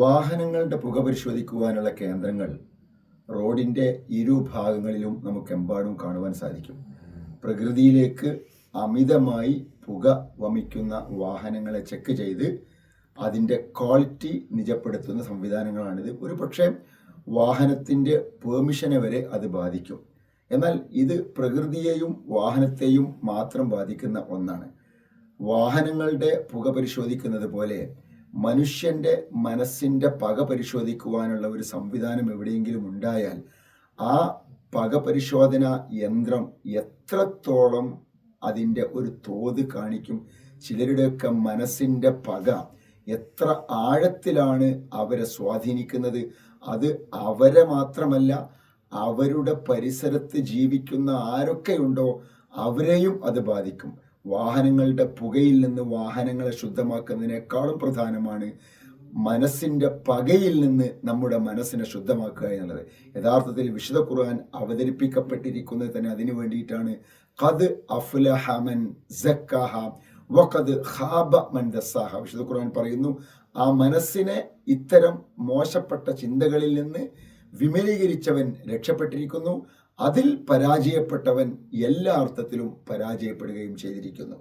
വാഹനങ്ങളുടെ പുക പരിശോധിക്കുവാനുള്ള കേന്ദ്രങ്ങൾ റോഡിന്റെ ഇരുഭാഗങ്ങളിലും നമുക്കെമ്പാടും കാണുവാൻ സാധിക്കും. പ്രകൃതിയിലേക്ക് അമിതമായി പുക വമിക്കുന്ന വാഹനങ്ങളെ ചെക്ക് ചെയ്ത് അതിന്റെ ക്വാളിറ്റി നിജപ്പെടുത്തുന്ന സംവിധാനങ്ങളാണിത്. ഒരു പക്ഷേ വാഹനത്തിന്റെ പെർമിഷനെ വരെ അത് ബാധിക്കും. എന്നാൽ ഇത് പ്രകൃതിയെയും വാഹനത്തെയും മാത്രം ബാധിക്കുന്ന ഒന്നാണ്. വാഹനങ്ങളുടെ പുക പരിശോധിക്കുന്നത് പോലെ മനുഷ്യന്റെ മനസ്സിന്റെ പക പരിശോധിക്കുവാനുള്ള ഒരു സംവിധാനം എവിടെയെങ്കിലും ഉണ്ടായാൽ ആ പക പരിശോധന യന്ത്രം എത്രത്തോളം അതിന്റെ ഒരു തോത് കാണിക്കും ചിലരുടെയൊക്കെ മനസ്സിന്റെ പക എത്ര ആഴത്തിലാണ് അവരെ സ്വാധീനിക്കുന്നത് അത് അവരെ മാത്രമല്ല അവരുടെ പരിസരത്ത് ജീവിക്കുന്ന ആരൊക്കെയുണ്ടോ അവരെയും അത് ബാധിക്കും. വാഹനങ്ങളുടെ പുകയിൽ നിന്ന് വാഹനങ്ങളെ ശുദ്ധമാക്കുന്നതിനേക്കാളും പ്രധാനമാണ് മനസ്സിന്റെ പകയിൽ നിന്ന് നമ്മുടെ മനസ്സിനെ ശുദ്ധമാക്കുക എന്നുള്ളത്. യഥാർത്ഥത്തിൽ വിശുദ്ധ ഖുർആൻ അവതരിപ്പിക്കപ്പെട്ടിരിക്കുന്നത് തന്നെ അതിനു വേണ്ടിയിട്ടാണ്. ഖദ് അഫ്ലഹമൻ സക്കാഹ വഖദ് ഖാബ മൻ ദസ്സാഹ. വിശുദ്ധ ഖുർആൻ പറയുന്നു ആ മനസ്സിനെ ഇത്തരം മോശപ്പെട്ട ചിന്തകളിൽ നിന്ന് വിമലീകരിച്ചവൻ രക്ഷപ്പെട്ടിരിക്കുന്നു. അതിൽ പരാജയപ്പെട്ടവൻ എല്ലാ അർത്ഥത്തിലും പരാജയപ്പെടുകയും ചെയ്തിരിക്കുന്നു.